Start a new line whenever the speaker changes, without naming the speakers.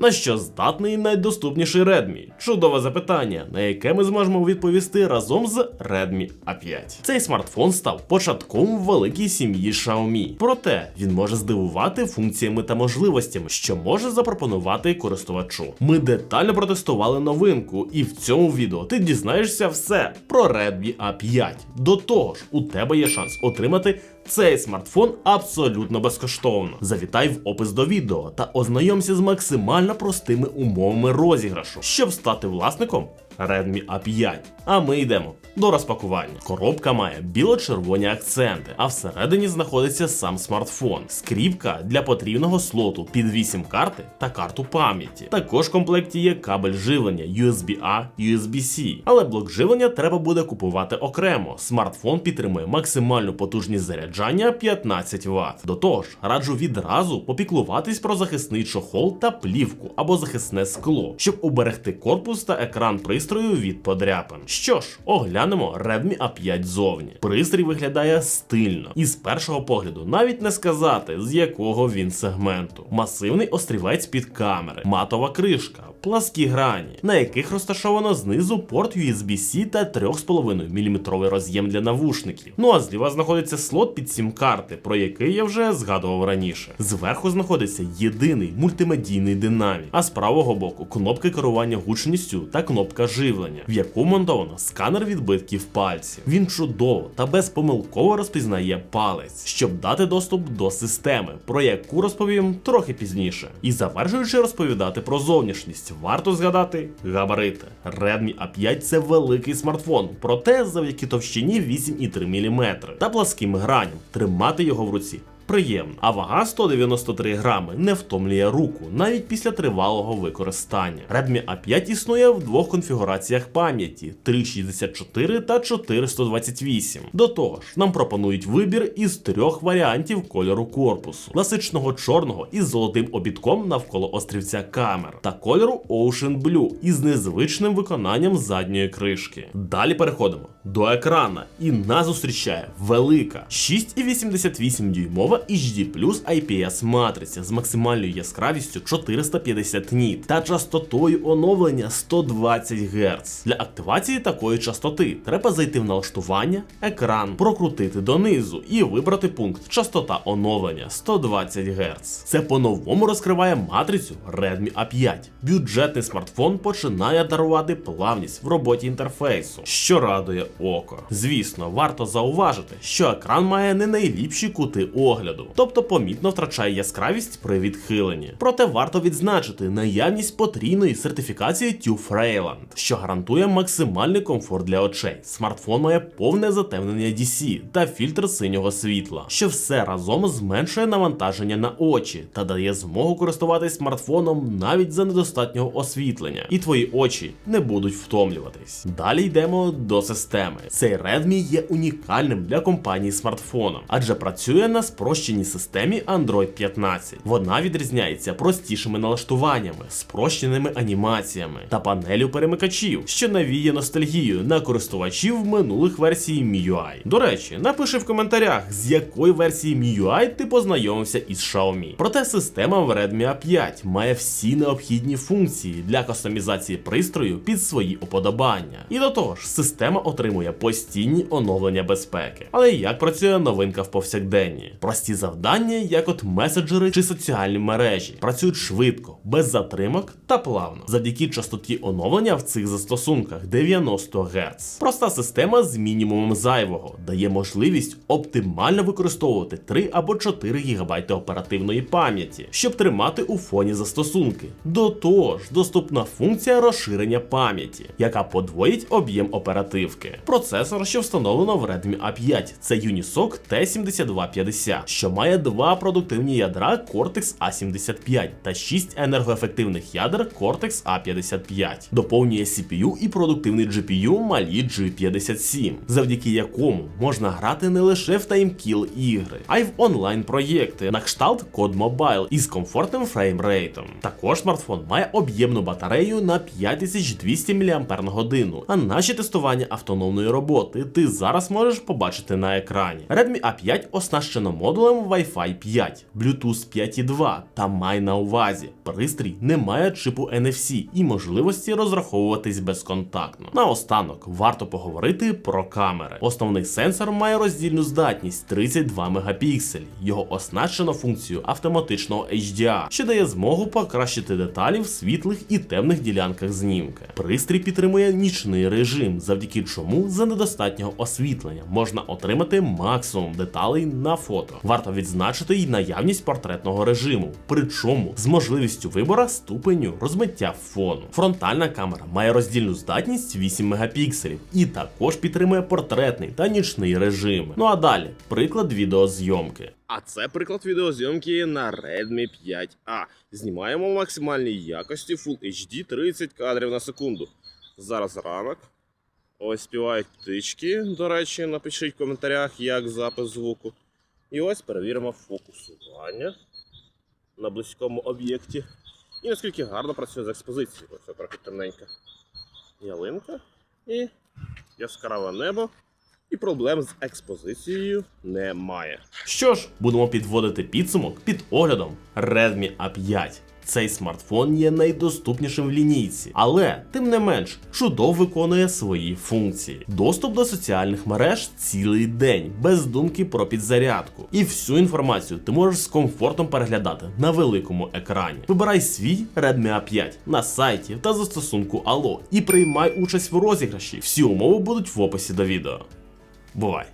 На що здатний найдоступніший Redmi? Чудове запитання, на яке ми зможемо відповісти разом з Redmi A5. Цей смартфон став початком великій сім'ї Xiaomi. Проте він може здивувати функціями та можливостями, що може запропонувати користувачу. Ми детально протестували новинку, і в цьому відео ти дізнаєшся все про Redmi A5. До того ж, у тебе є шанс отримати цей смартфон абсолютно безкоштовно. Завітай в опис до відео та ознайомся з максимально простими умовами розіграшу, щоб стати власником Redmi A5. А ми йдемо до розпакування. Коробка має біло-червоні акценти, а всередині знаходиться сам смартфон, скріпка для потрібного слоту під 8 карти та карту пам'яті. Також в комплекті є кабель живлення USB-A, USB-C, але блок живлення треба буде купувати окремо. Смартфон підтримує максимальну потужність заряджання 15 Вт. До того ж, раджу відразу попіклуватись про захисний чохол та плівку або захисне скло, щоб уберегти корпус та екран пристрою від подряпин. Що ж, оглянемо Redmi A5 зовні. Пристрій виглядає стильно, і з першого погляду навіть не сказати, з якого він сегменту. Масивний острівець під камери, матова кришка, пласкі грані, на яких розташовано знизу порт USB-C та 3,5 мм роз'єм для навушників. Ну а зліва знаходиться слот під сім-карти, про який я вже згадував раніше. Зверху знаходиться єдиний мультимедійний динамік, а з правого боку кнопки керування гучністю та кнопка живлення, в яку монтовано сканер відбитків пальців. Він чудово та безпомилково розпізнає палець, щоб дати доступ до системи, про яку розповім трохи пізніше. І завершуючи розповідати про зовнішність, варто згадати габарити. Redmi A5 це великий смартфон, проте завдяки товщині 8,3 мм та пласким граням тримати його в руці. Приємно, а вага 193 грами не втомлює руку навіть після тривалого використання. Redmi A5 існує в двох конфігураціях пам'яті: 364 та 428. До того ж, нам пропонують вибір із трьох варіантів кольору корпусу: класичного чорного із золотим обідком навколо острівця камер, та кольору Ocean Blue із незвичним виконанням задньої кришки. Далі переходимо до екрана, і нас зустрічає велика 6,88 дюймова HD IPS матриця з максимальною яскравістю 450 ніт та частотою оновлення 120 Гц. Для активації такої частоти треба зайти в налаштування, екран, прокрутити донизу і вибрати пункт частота оновлення 120 Гц. Це по-новому розкриває матрицю Redmi A5. Бюджетний смартфон починає дарувати плавність в роботі інтерфейсу, що радує око. Звісно, варто зауважити, що екран має не найліпші кути огляду, тобто помітно втрачає яскравість при відхиленні. Проте варто відзначити наявність потрійної сертифікації TÜV що гарантує максимальний комфорт для очей. Смартфон має повне затемнення DC та фільтр синього світла, що все разом зменшує навантаження на очі та дає змогу користуватись смартфоном навіть за недостатнього освітлення, і твої очі не будуть втомлюватись. Далі йдемо до системи. Цей Redmi є унікальним для компанії смартфоном, адже працює на спрощеній системі Android 15. Вона відрізняється простішими налаштуваннями, спрощеними анімаціями та панелю перемикачів, що навіє ностальгію на користувачів минулих версій MIUI. До речі, напиши в коментарях, з якої версії MIUI ти познайомився із Xiaomi. Проте система в Redmi A5 має всі необхідні функції для кастомізації пристрою під свої уподобання. І до того ж, система отримує постійні оновлення безпеки. Але як працює новинка в повсякденні? Прості завдання, як от меседжери чи соціальні мережі, працюють швидко, без затримок та плавно, завдяки частоті оновлення в цих застосунках 90 Гц. Проста система з мінімумом зайвого дає можливість оптимально використовувати 3 або 4 ГБ оперативної пам'яті, щоб тримати у фоні застосунки. До того ж, доступна функція розширення пам'яті, яка подвоїть об'єм оперативки. Процесор, що встановлено в Redmi A5, це Unisoc T7250, що має два продуктивні ядра Cortex A75 та 6 енергоефективних ядер Cortex A55. Доповнює CPU і продуктивний GPU Mali G57, завдяки якому можна грати не лише в таймкіл ігри, а й в онлайн проєкти на кшталт Code Mobile із комфортним фреймрейтом. Також смартфон має об'ємну батарею на 5200 мАч, а наші тестування автономної роботи ти зараз можеш побачити на екрані. Redmi A5 оснащено модулем модулем Wi-Fi 5, Bluetooth 5.2 та май на увазі. Пристрій не має чипу NFC і можливості розраховуватись безконтактно. Наостанок варто поговорити про камери. Основний сенсор має роздільну здатність 32 мегапікселі. Його оснащено функцією автоматичного HDR, що дає змогу покращити деталі в світлих і темних ділянках знімка. Пристрій підтримує нічний режим, завдяки чому за недостатнього освітлення можна отримати максимум деталей на фото. Варто відзначити й наявність портретного режиму, причому з можливістю вибора ступеню розмиття фону. Фронтальна камера має роздільну здатність 8 мегапікселів і також підтримує портретний та нічний режими. Ну а далі приклад відеозйомки.
А це приклад відеозйомки на Redmi 5A. Знімаємо в максимальній якості Full HD 30 кадрів на секунду. Зараз ранок. Ось співають птички. До речі, напишіть в коментарях, як запис звуку. І ось перевіримо фокусування на близькому об'єкті. І наскільки гарно працює з експозицією. Ось трохи темненька ялинка і яскраве небо. І проблем з експозицією немає.
Що ж, будемо підводити підсумок під оглядом Redmi A5. Цей смартфон є найдоступнішим в лінійці, але тим не менш чудово виконує свої функції. Доступ до соціальних мереж цілий день, без думки про підзарядку. І всю інформацію ти можеш з комфортом переглядати на великому екрані. Вибирай свій Redmi A5 на сайті та застосунку Allo і приймай участь в розіграші. Всі умови будуть в описі до відео. Бувай!